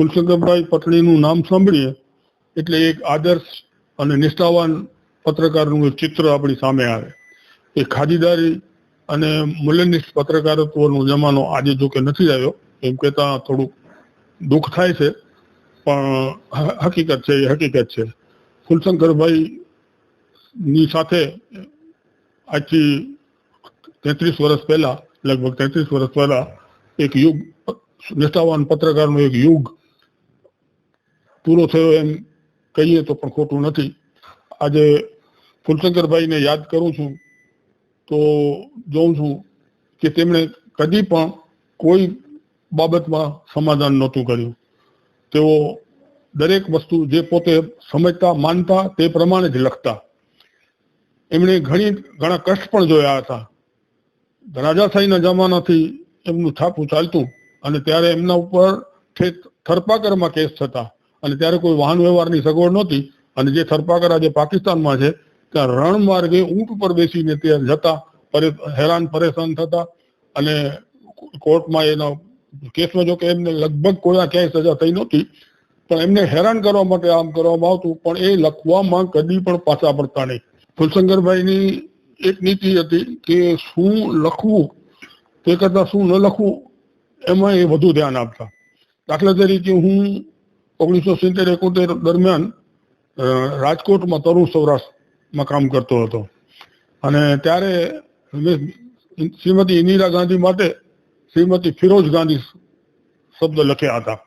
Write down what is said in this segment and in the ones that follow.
ફુલશંકરભાઈ પટણીનું નામ સાંભળીએ, એટલે એક આદર્શ અને નિષ્ઠાવાન પત્રકારનું ચિત્ર આપણી સામે આવે. એ ખાદીદારી અને મૂલ્યનિષ્ઠ પત્રકારત્વનો જમાનો આજે જો કે નથી આવ્યો, એમ કહેતા થોડુંક દુઃખ થાય છે, પણ હકીકત છે, એ હકીકત છે. ફુલશંકરભાઈ ની સાથે આજથી તેત્રીસ વર્ષ પહેલા, લગભગ તેત્રીસ વર્ષ પહેલા એક યુગ, નિષ્ઠાવાન પત્રકારનો એક યુગ પૂરો થયો એમ કહીએ તો પણ ખોટું નથી. આજે ફૂલશંકરભાઈને યાદ કરું છું તો જોઉં છું કે તેમણે કદી પણ કોઈ બાબતમાં સમાધાન નહોતું કર્યું. તેઓ દરેક વસ્તુ જે પોતે સમજતા, માનતા તે પ્રમાણે જ લખતા. એમણે ઘણી, ઘણા કષ્ટ પણ જોયા હતા. રાજાશાહીના જમાનાથી એમનું છાપું ચાલતું અને ત્યારે એમના ઉપર ઠેક, થરપાકરમાં કેસ થતા. અને ત્યારે કોઈ વાહન વ્યવહારની સગવડ નહોતી. અને જે થરપાકર આજે પાકિસ્તાનમાં છે, ત્યાં રણ માર્ગે ઊંટ ઉપર બેસીને ત્યાં જતા હેરાન, પરેશાન થતા અને કોર્ટમાં એનો કેસમાં જો કે એમને લગભગ કોઈ ક્યાંય સજા થઈ નહોતી. પણ એમને હેરાન કરવા માટે આમ કરવામાં આવતું, પણ એ લખવામાં કદી પણ પાછા પડતા નહીં. ફુલશંકરભાઈની એક નીતિ હતી કે શું લખવું, તે કરતાં શું ન લખવું, એમાં એ વધુ ધ્યાન આપતા. દાખલા તરીકે હું ઓગણીસો સિત્તેર એકોતેર દરમિયાન રાજકોટમાં તરુણ સૌરાષ્ટ્રમાં કામ કરતો હતો. અને ત્યારે શ્રીમતી ઇન્દિરા ગાંધી માટે શ્રીમતી ફિરોજ ગાંધી શબ્દ લખ્યા હતા.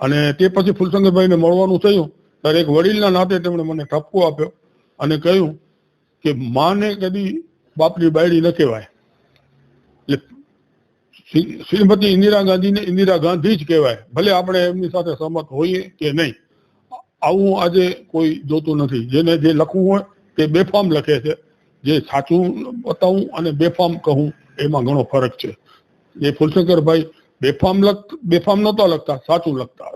અને તે પછી ફુલશંકરભાઈને મળવાનું થયું. ત્યારે એક વડીલના નાતે તેમણે મને ઠપકો આપ્યો અને કહ્યું કે, માને કદી બાપની બાયડી ન કહેવાય. એટલે શ્રીમતી ઇન્દિરા ગાંધીને ઇન્દિરા ગાંધી જ કહેવાય. ભલે આપણે એમની સાથે સહમત હોઈએ કે નહીં, આવું આજે કોઈ જોતું નથી. જેને જે લખવું હોય તે બેફામ લખે છે. જે સાચું બતાવું અને બેફામ કહું, એમાં ઘણો ફરક છે. જે ફુલશંકરભાઈ બેફામ લખ, બેફામ નહોતા લખતા, સાચું લખતા.